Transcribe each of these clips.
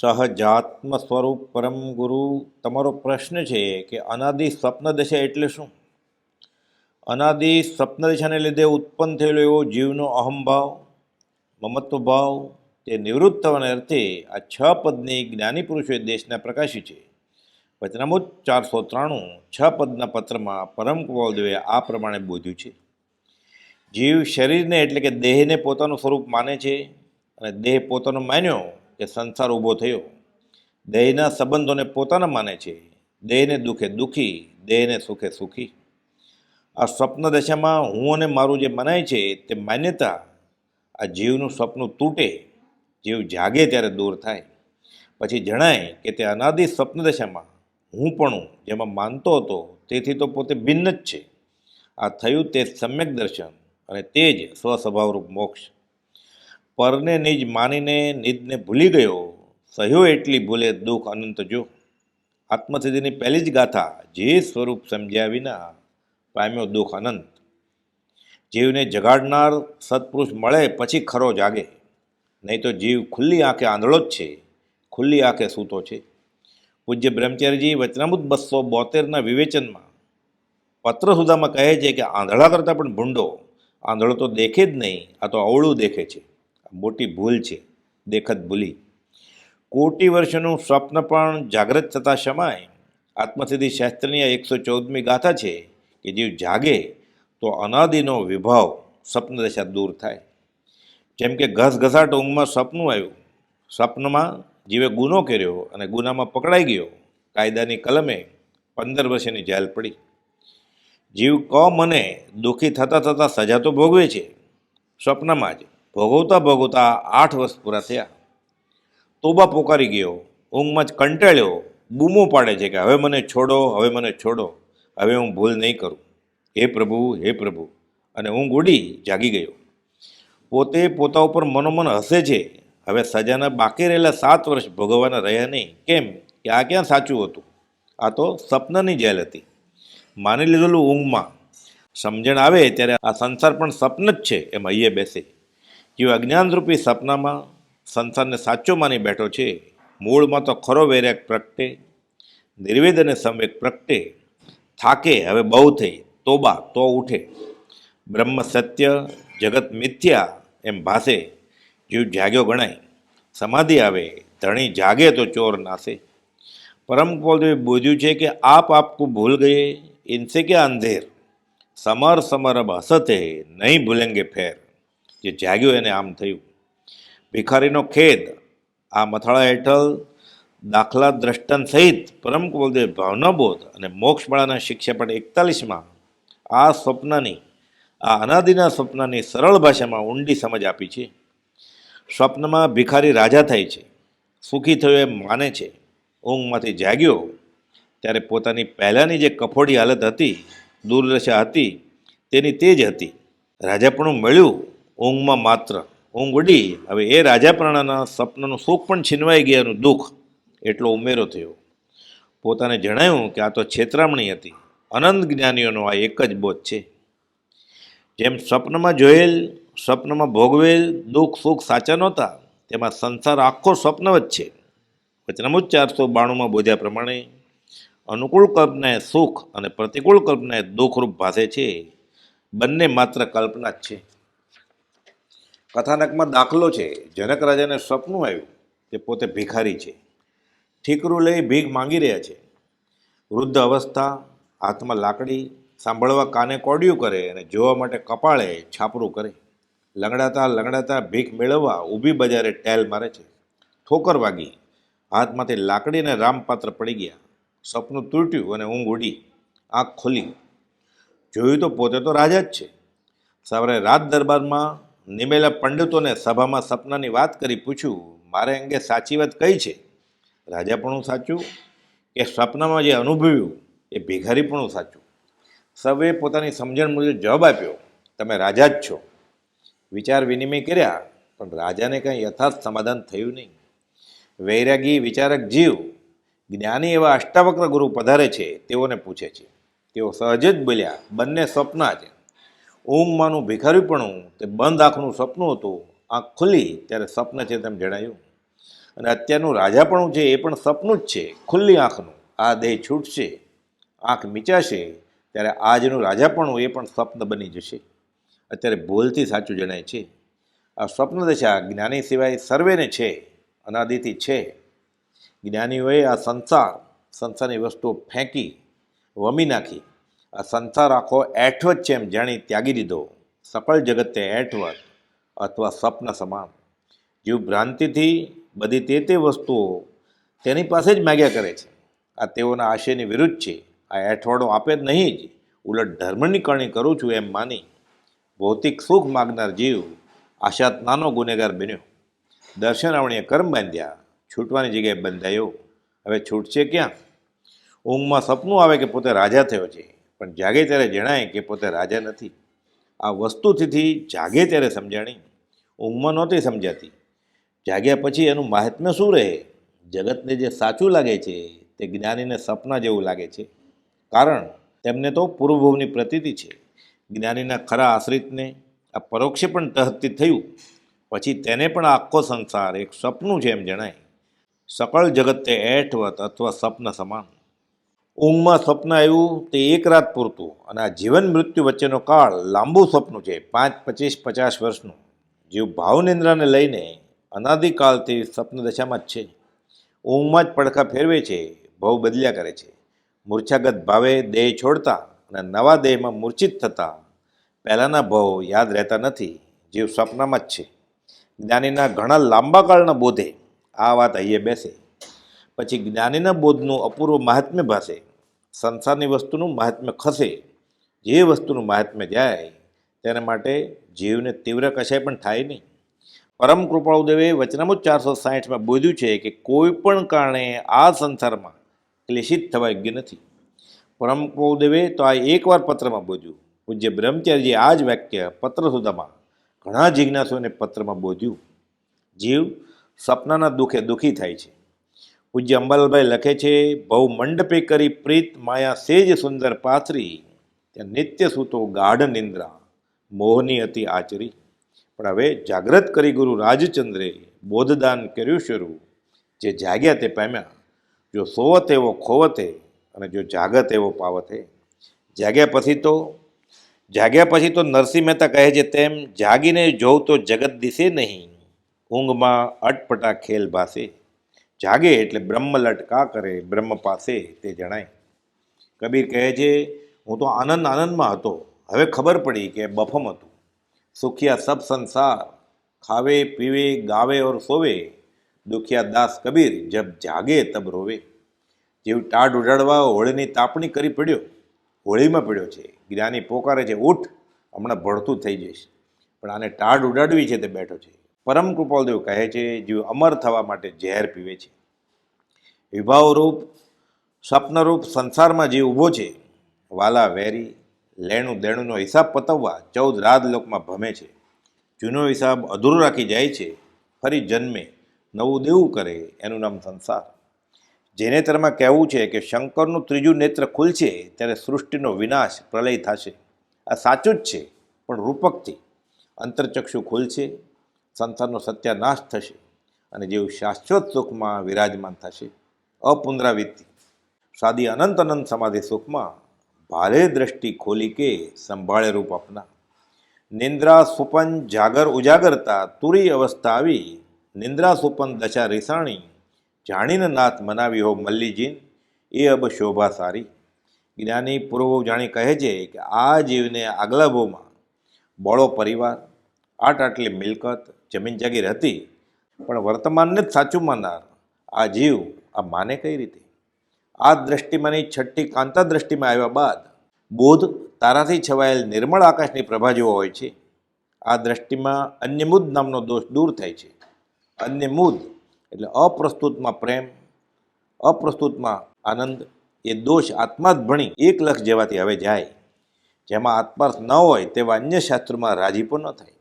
સહજાત્મ સ્વરૂપ પરમ ગુરુ, તમારો પ્રશ્ન છે કે અનાદિ સ્વપ્ન દશા એટલે શું? અનાદિ સ્વપ્ન દશાને લીધે ઉત્પન્ન થયેલો એવો જીવનો અહમભાવ મમત્વ ભાવ તે નિવૃત્ત થવાને અર્થે આ છ પદની જ્ઞાની પુરુષોએ દેશના પ્રકાશી છે. વચનામુત ચારસો ત્રાણું, છ પદના પત્રમાં પરમ કુવાલદેવે આ પ્રમાણે બોધ્યું છે. જીવ શરીરને એટલે કે દેહને પોતાનું સ્વરૂપ માને છે અને દેહ પોતાનો માન્યો કે સંસાર ઊભો થયો. દેહના સંબંધોને પોતાના માને છે. દેહને દુઃખે દુઃખી, દેહને સુખે સુખી. આ સ્વપ્ન દશામાં હું અને મારું જે મનાય છે તે માન્યતા આ જીવનું સ્વપ્ન તૂટે, જીવ જાગે ત્યારે દૂર થાય. પછી જણાય કે તે અનાદિ સ્વપ્ન દશામાં હું પણ જેમાં માનતો હતો તેથી તો પોતે ભિન્ન જ છે. આ થયું તે સમ્યક દર્શન અને તે જ સ્વસ્વભાવરૂપ મોક્ષ. પરને નિજ માનીને નિજને ભૂલી ગયો. સહ્યો એટલી ભૂલે દુઃખ અનંત જો. આત્મસિદ્ધિની પહેલી જ ગાથા, જે સ્વરૂપ સમજ્યા વિના પામ્યો દુઃખ અનંત. જીવને જગાડનાર સત્પુરુષ મળે પછી ખરો જાગે. નહીં તો જીવ ખુલ્લી આંખે આંધળો જ છે, ખુલ્લી આંખે સૂતો છે. પૂજ્ય બ્રહ્મચારીજી વચનામૃત બસો બોતેરના વિવેચનમાં પત્ર સુધામાં કહે છે કે આંધળા કરતાં પણ ભૂંડો. આંધળો તો દેખે જ નહીં, આ તો અવળું દેખે છે. મોટી ભૂલ છે, દેખત ભૂલી. કોટી વર્ષનું સ્વપ્ન પણ જાગ્રત થતાં શમાય આત્મસિદ્ધિ શાસ્ત્રની આ એકસો ચૌદમી ગાથા છે કે જીવ જાગે તો અનાદિનો વિભાવ સ્વપ્ન દશા દૂર થાય. જેમ કે ઘસઘસાટ ઊંઘમાં સપનું આવ્યું. સ્વપ્નમાં જીવે ગુનો કર્યો અને ગુનામાં પકડાઈ ગયો. કાયદાની કલમે પંદર વર્ષની જેલ પડી. જીવ ક મને દુઃખી થતાં થતાં સજા તો ભોગવે છે. સ્વપ્નમાં જ ભોગવતા ભોગવતા આઠ વર્ષ પૂરા થયા. તોબા પોકારી ગયો, ઊંઘમાં જ કંટાળ્યો, બૂમો પાડે છે કે, હવે મને છોડો, હવે મને છોડો, હવે હું ભૂલ નહીં કરું. હે પ્રભુ હે પ્રભુ. અને ઊંઘ ઉડી જાગી ગયો. પોતે પોતા ઉપર મનોમન હસે છે. હવે સજાના બાકી રહેલા સાત વર્ષ ભોગવવાના રહ્યા નહીં. કેમ? કે આ ક્યાં સાચું હતું? આ તો સપનાની જેલ હતી. માની લીધેલું ઊંઘમાં. સમજણ આવે ત્યારે આ સંસાર પણ સપન જ છે. એમ અહીંયા બેસે. જેવું અજ્ઞાનરૂપી સપનામાં સંસારને સાચો માની બેઠો છે. મૂળમાં તો ખરો વૈરાગ પ્રગટે, નિર્વેદ અને સંવેગ પ્રગટે. થાકે, હવે બહુ થઈ તોબા તો ઉઠે. બ્રહ્મ સત્ય, જગત મિથ્યા, એમ ભાસે. જીવ જાગ્યો ગણાય, સમાધિ આવે, ધણી જાગે તો ચોર નાસે. પરમ કૌલદેવે બોધ્યું છે કે આપ આપકો ભૂલ ગયે, ઇનસે કે અંધેર? સમર સમર અબ હસતે, નહીં ભૂલેંગે ફેર. જે જાગ્યો એને આમ થયું. ભિખારીનો ખેદ, આ મથાળા હેઠળ દાખલા દ્રષ્ટન સહિત પરમ કુલદેવ ભાવનાબોધ અને મોક્ષમાળાના શિક્ષાપટ એકતાલીસમાં. આ સ્વપ્નની, આ અનાદિના સ્વપ્નની સરળ ભાષામાં ઊંડી સમજ આપી છે. સ્વપ્નમાં ભિખારી રાજા થાય છે, સુખી થયો એમ માને છે, ઊંઘમાંથી જાગ્યો, ત્યારે પોતાની પહેલાંની જે કફોડી હાલત હતી, દુર્દશા હતી, તેની તે જ હતી રાજાપણું મળ્યું ઊંઘમાં માત્ર. ઊંઘ ઉડી, હવે એ રાજાપ્રાણાના સ્વપ્નનું સુખ પણ છીનવાઈ ગયાનું દુઃખ એટલો ઉમેરો થયો. પોતાને જણાયું કે આ તો છેતરામણી હતી. અનંત જ્ઞાનીઓનો આ એક જ બોધ છે. જેમ સ્વપ્નમાં જોયેલ, સ્વપ્નમાં ભોગવેલ દુઃખ સુખ સાચા નહોતા, તેમાં સંસાર આખો સ્વપ્ન જ છે. વચનામુત ચારસો બાણુંમાં બોધ્યા પ્રમાણે અનુકૂળ કલ્પનાએ સુખ અને પ્રતિકૂળ કલ્પનાએ દુઃખરૂપ ભાષે છે. બંને માત્ર કલ્પના જ છે. કથાનકમાં દાખલો છે. જનક રાજાને સપનું આવ્યું કે પોતે ભિખારી છે. ઠીકરું લઈ ભીખ માંગી રહ્યા છે. વૃદ્ધ અવસ્થા, હાથમાં લાકડી, સાંભળવા કાને કોડિયું કરે અને જોવા માટે કપાળે છાપરું કરે. લંગડાતા લંગડાતા ભીખ મેળવવા ઊભી બજારે ટેલ મારે છે. ઠોકર વાગી. હાથમાંથી લાકડી અને રામપાત્ર પડી ગયા. સપનું તૂટ્યું અને ઊંઘ ઉડી. આંખ ખોલી. જોયું તો પોતે તો રાજા જ છે. સવારે રાત દરબારમાં નિમેલા પંડિતોને સભામાં સપનાની વાત કરી પૂછ્યું, મારે અંગે સાચી વાત કઈ છે? રાજાપણું સાચું કે સ્વપ્નમાં જે અનુભવ્યું, એ ભિખારીપણું સાચું. સૌએ પોતાની સમજણ મુજબ જવાબ આપ્યો, તમે રાજા જ છો. વિચાર વિનિમય કર્યા, પણ રાજાને કંઈ યથાર્થ સમાધાન થયું નહીં. વૈરાગી વિચારક જીવ, જ્ઞાની એવા અષ્ટાવક્ર ગુરુ પધારે છે, તેઓને પૂછે છે. તેઓ સહજ જ બોલ્યા, બંને સ્વપ્ના છે. ઊંઘમાંનું ભિખારીપણું, તે બંધ આંખનું સપનું હતું. આંખ ખુલ્લી, ત્યારે સ્વપ્ન છે તેમ જણાયું. અને અત્યારનું રાજાપણું છે એ પણ સપનું જ છે, ખુલ્લી આંખનું. આ દેહ છૂટશે, આંખ મીચાશે, ત્યારે આજનું રાજાપણું એ પણ સ્વપ્ન બની જશે. અત્યારે ભૂલથી સાચું જણાય છે. આ સ્વપ્ન દશા જ્ઞાની સિવાય સર્વેને છે, અનાદિથી છે. જ્ઞાનીઓએ આ સંસાર, સંસારની વસ્તુઓ ફેંકી, વમી નાખી. સંસાર આખો એઠવત છે એમ જાણી ત્યાગી દીધો. સફળ જગત એઠવત અથવા સ્વપ્ન સમાન. જીવ ભ્રાંતિથી બધી તે તે વસ્તુઓ તેની પાસે જ માગ્યા કરે છે. આ તેઓના આશયની વિરુદ્ધ છે. આ એઠવાડો આપે જ નહીં જ. ઉલટ ધર્મની કરણી કરું છું એમ માની ભૌતિક સુખ માગનાર જીવ આશાત નાનો ગુનેગાર બન્યો. દર્શન આવણીએ કર્મ બાંધ્યા. છૂટવાની જગ્યાએ બંધાયો. હવે છૂટશે ક્યાં? ઊંઘમાં સપનું આવે કે પોતે રાજા થયો છે. પણ જાગે ત્યારે જણાય કે પોતે રાજા નથી. આ વસ્તુથી જાગે ત્યારે સમજાણી. ઊંઘમાં નહોતી સમજાતી. જાગ્યા પછી એનું મહાત્મ્ય શું રહે? જગતને જે સાચું લાગે છે, તે જ્ઞાનીને સપના જેવું લાગે છે. કારણ, તેમને તો પૂર્વભૂમની પ્રતીતિ છે. જ્ઞાનીના ખરા આશ્રિતને આ પરોક્ષે પણ તહતી થયું. પછી તેને પણ આખો સંસાર એક સપનું છે એમ જણાય. સકળ જગત તે એઠવત અથવા સ્વપ્ન સમાન. ઊંઘમાં સ્વપ્ન આવ્યું તે એક રાત પૂરતું અને આ જીવન મૃત્યુ વચ્ચેનો કાળ લાંબુ સ્વપ્ન છે, પાંચ, પચીસ, પચાસ વર્ષનું. જીવ ભાવનિંદ્રાને લઈને અનાદિકાળથી સ્વપ્ન દશામાં જ છે. ઊંઘમાં જ પડખા ફેરવે છે, ભાવ બદલ્યા કરે છે. મૂર્છાગત ભાવે દેહ છોડતા અને નવા દેહમાં મૂર્છિત થતા પહેલાંના ભાવ યાદ રહેતા નથી, જીવ સ્વપ્નમાં જ છે. જ્ઞાનીના ઘણા લાંબા કાળના બોધે આ વાત અહીંયા બેસે. પછી જ્ઞાનીના બોધનું અપૂર્વ મહાત્મ્ય ભાસે. સંસારની વસ્તુનું મહાત્મ્ય ખસે, જે વસ્તુનું મહાત્મ્ય જાય, તેના માટે જીવને તીવ્ર કશાય પણ થાય નહીં. પરમ કૃપાળુદેવે વચનામું ચારસો સાહીઠમાં બોધ્યું છે કે કોઈ પણ કારણે આ સંસારમાં ક્લેશિત થવા યોગ્ય નથી. પરમ કૃપાળુદેવે તો આ એકવાર પત્રમાં બોધ્યું. પૂજ્ય બ્રહ્મચારીજી આ જ વાક્ય પત્ર સુધામાં ઘણા જિજ્ઞાસુઓને પત્રમાં બોધ્યું. જીવ સપનાના દુઃખે દુઃખી થાય છે. પૂજ્ય અંબાલાલભાઈ લખે છે, બહુ મંડપે કરી પ્રીત માયા સેજ સુંદર પાથરી, ત્યાં નિત્ય સૂતો ગાઢ નિંદ્રા, મોહની હતી આચરી. પણ હવે જાગ્રત કરી ગુરુ રાજચંદ્રે બોધદાન કર્યું શરૂ. જે જાગ્યા તે પામ્યા, જો સોવત એવો ખોવતે અને જો જાગત એવો પાવતે. જાગ્યા પછી તો, જાગ્યા પછી તો નરસિંહ મહેતા કહે છે તેમ, જાગીને જોઉં તો જગત દિશે નહીં, ઊંઘમાં અટપટા ખેલ ભાસે જાગે એટલે બ્રહ્મ લટકા કરે, બ્રહ્મ પાસે તે જણાય. કબીર કહે છે, હું તો આનંદ આનંદમાં હતો. હવે ખબર પડી કે બફમ હતું. સુખિયા સબ સંસાર, ખાવે, પીવે, ગાવે ઓર સોવે. દુખિયા દાસ કબીર, જબ જાગે તબ રોવે. જેવું ટાઢ ઉડાડવા હોળીની તાપણી કરી પડ્યો. હોળીમાં પડ્યો છે. જ્ઞાની પોકારે છે, ઉઠ, હમણાં ભળતું થઈ જઈશ. પણ આને ટાઢ ઉડાડવી છે તે બેઠો છે. પરમ કૃપાલદેવ કહે છે, જીવ અમર થવા માટે ઝેર પીવે છે. વિભાવરૂપ, સ્વપ્નરૂપ સંસારમાં જીવ ઊભો છે, વાલા, વેરી, લેણું દેણુંનો હિસાબ પતવવા ચૌદ રાજલોકમાં ભમે છે. જૂનો હિસાબ અધૂરો રાખી જાય છે, ફરી જન્મે, નવું દેવું કરે, એનું નામ સંસાર. જેને તરમાં કહેવું છે કે શંકરનું ત્રીજું નેત્ર ખુલશે, ત્યારે સૃષ્ટિનો વિનાશ પ્રલય થશે. આ સાચું જ છે, પણ રૂપકથી. અંતરચક્ષુ ખુલશે સંસારનો સત્યાનાશ થશે અને જેવું શાશ્વત સુખમાં વિરાજમાન થશે અપુનરાવૃત્તિ સાદી અનંત અનંત સમાધિ સુખમાં ભારે દ્રષ્ટિ ખોલી કે સંભાળે રૂપ અપના નિંદ્રા સુપન જાગર ઉજાગરતા તુરી અવસ્થા આવી, નિંદ્રા સુપન દશા રીસાણી, જાણીને નાથ મનાવી હો મલ્લીજીન, એ અબ શોભા સારી. જ્ઞાની પૂર્વ જાણી કહે છે કે આ જીવને આગલા ભોમાં બોળો પરિવાર આટ આટલી મિલકત જમીન જાગીર હતી પણ વર્તમાનને જ સાચું માનનાર આ જીવ આ માને કઈ રીતે? આ દ્રષ્ટિમાંની છઠ્ઠી કાંતા દ્રષ્ટિમાં આવ્યા બાદ બોધ તારાથી છવાયેલ નિર્મળ આકાશની પ્રભા જેવો હોય છે. આ દ્રષ્ટિમાં અન્યમુદ નામનો દોષ દૂર થાય છે. અન્યમુદ એટલે અપ્રસ્તુતમાં પ્રેમ, અપ્રસ્તુતમાં આનંદ, એ દોષ આત્મા જ ભણી એક લક્ષ જેવાથી હવે જાય. જેમાં આત્માર્થ ન હોય તેવા અન્ય શાસ્ત્રોમાં રાજીપો ન થાય.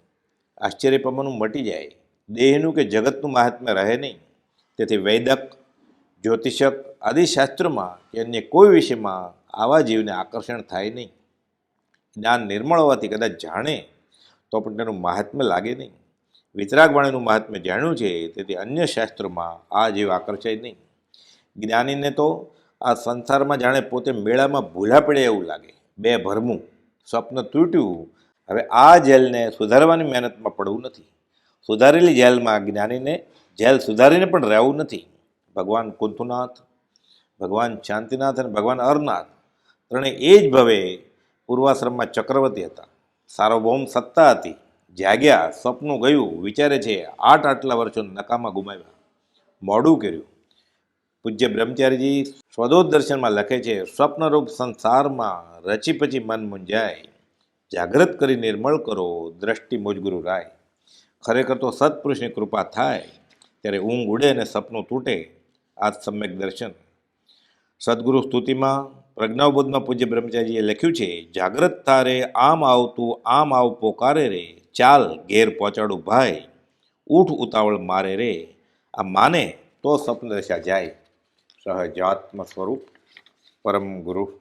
આશ્ચર્યપમાનું મટી જાય. દેહનું કે જગતનું મહાત્મ્ય રહે નહીં. તેથી વૈદક, જ્યોતિષક આદિ શાસ્ત્રોમાં કે અન્ય કોઈ વિષયમાં આવા જીવને આકર્ષણ થાય નહીં. જ્ઞાન નિર્મળ હોવાથી કદાચ જાણે, તો પણ તેનું મહાત્મ્ય લાગે નહીં. વિતરાગવાણીનું મહાત્મ્ય જાણ્યું છે, તેથી અન્ય શાસ્ત્રોમાં આ જેવ આકર્ષાય નહીં. જ્ઞાનીને તો આ સંસારમાં જાણે પોતે મેળામાં ભૂલા પડે એવું લાગે. બે ભરમું, સ્વપ્ન તૂટ્યું હવે આ જેલને સુધારવાની મહેનતમાં પડવું નથી. સુધારેલી જેલમાં જ્ઞાનીને જેલ સુધારીને પણ રહેવું નથી. ભગવાન કુંથુનાથ ભગવાન શાંતિનાથ અને ભગવાન અરનાથ ત્રણેય એ જ ભવે પૂર્વાશ્રમમાં ચક્રવર્તી હતા. સાર્વભૌમ સત્તા હતી. જાગ્યા, સ્વપ્નું ગયું, વિચારે છે, આઠ આટલા વર્ષો નકામાં ગુમાવ્યા. મોડું કર્યું. પૂજ્ય બ્રહ્મચારીજી સ્વદોત દર્શનમાં લખે છે, સ્વપ્નરૂપ સંસારમાં રચી પછી મન મૂંઝાય. જાગૃત કરી નિર્મળ કરો, દ્રષ્ટિ મોજગુરુ રાય. ખરેખર તો સત્પુરુષની કૃપા થાય ત્યારે ઊંઘ ઉડે અને સપનું તૂટે. આ સમ્યક દર્શન. સદગુરુ સ્તુતિમાં પ્રજ્ઞાવબોધમાં પૂજ્ય બ્રહ્મચારીજીએ લખ્યું છે, જાગ્રત તારે, આમ આવતું, આમ આવ પોકારે રે. ચાલ, ઘેર પહોંચાડું ભાઈ. ઊઠ ઉતાવળ મારે રે. આ માને તો સ્વપ્ન દશા જાય. સહજાત્મ સ્વરૂપ પરમ ગુરુ.